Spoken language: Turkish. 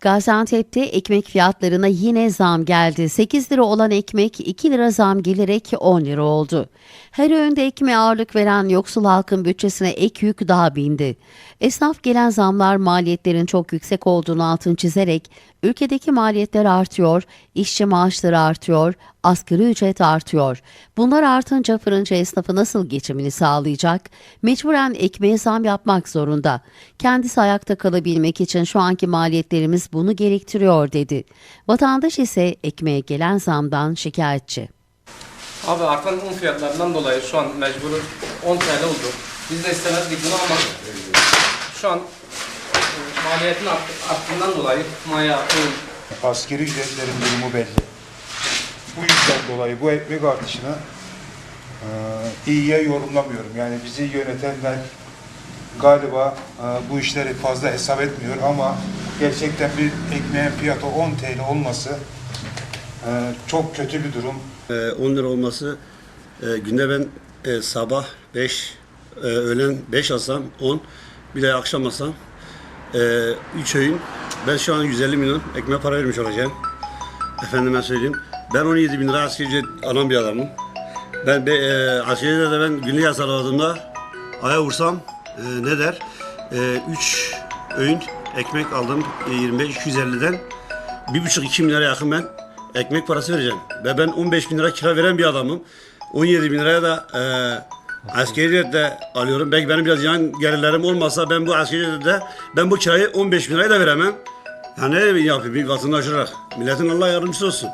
Gaziantep'te ekmek fiyatlarına yine zam geldi. 8 lira olan ekmek 2 lira zam gelerek 10 lira oldu. Her öğünde ekmeğe ağırlık veren yoksul halkın bütçesine ek yük daha bindi. Esnaf gelen zamlar maliyetlerin çok yüksek olduğunu altın çizerek ülkedeki maliyetler artıyor, işçi maaşları artıyor, asgari ücret artıyor. Bunlar artınca fırıncı esnafı nasıl geçimini sağlayacak? Mecburen ekmeğe zam yapmak zorunda. Kendisi ayakta kalabilmek için şu anki maliyetlerimiz bunu gerektiriyor dedi. Vatandaş ise ekmeğe gelen zamdan şikayetçi. Abi artan un fiyatlarından dolayı şu an mecbur 10 TL oldu. Biz de istemezdik bunu ama şu an e, maliyetin art- arttığından dolayı maya, un, Askeri ücretlerin durumu belli. Bu yüzden dolayı bu ekmek artışını e, iyiye yorumlamıyorum. Yani bizi yönetenler galiba e, bu işleri fazla hesap etmiyor ama gerçekten bir ekmeğin fiyatı 10 TL olması e, çok kötü bir durum. Ee, 10 lira olması e, günde ben e, sabah 5 e, öğlen 5 alsam 10 bir de akşam alsam 3 öğün ben şu an 150 milyon ekmeğe para vermiş olacağım. Efendime söyleyeyim. Ben 17 bin lira asgari alan bir adamım. Ben be, e, asgari ücrete ben günlük yasaladığımda aya vursam e, ne der? 3 öğün ekmek aldım e, 25-250'den 1,5-2 milyara yakın ben ekmek parası vereceğim. Ve ben 15 bin lira kira veren bir adamım. 17 bin liraya da e, askeri ücretle alıyorum. Belki benim biraz yan gelirlerim olmasa ben bu askeri ücretle ben bu kirayı 15 bin liraya da veremem. Yani ne yapayım bir vatandaş olarak. Milletin Allah yardımcısı olsun.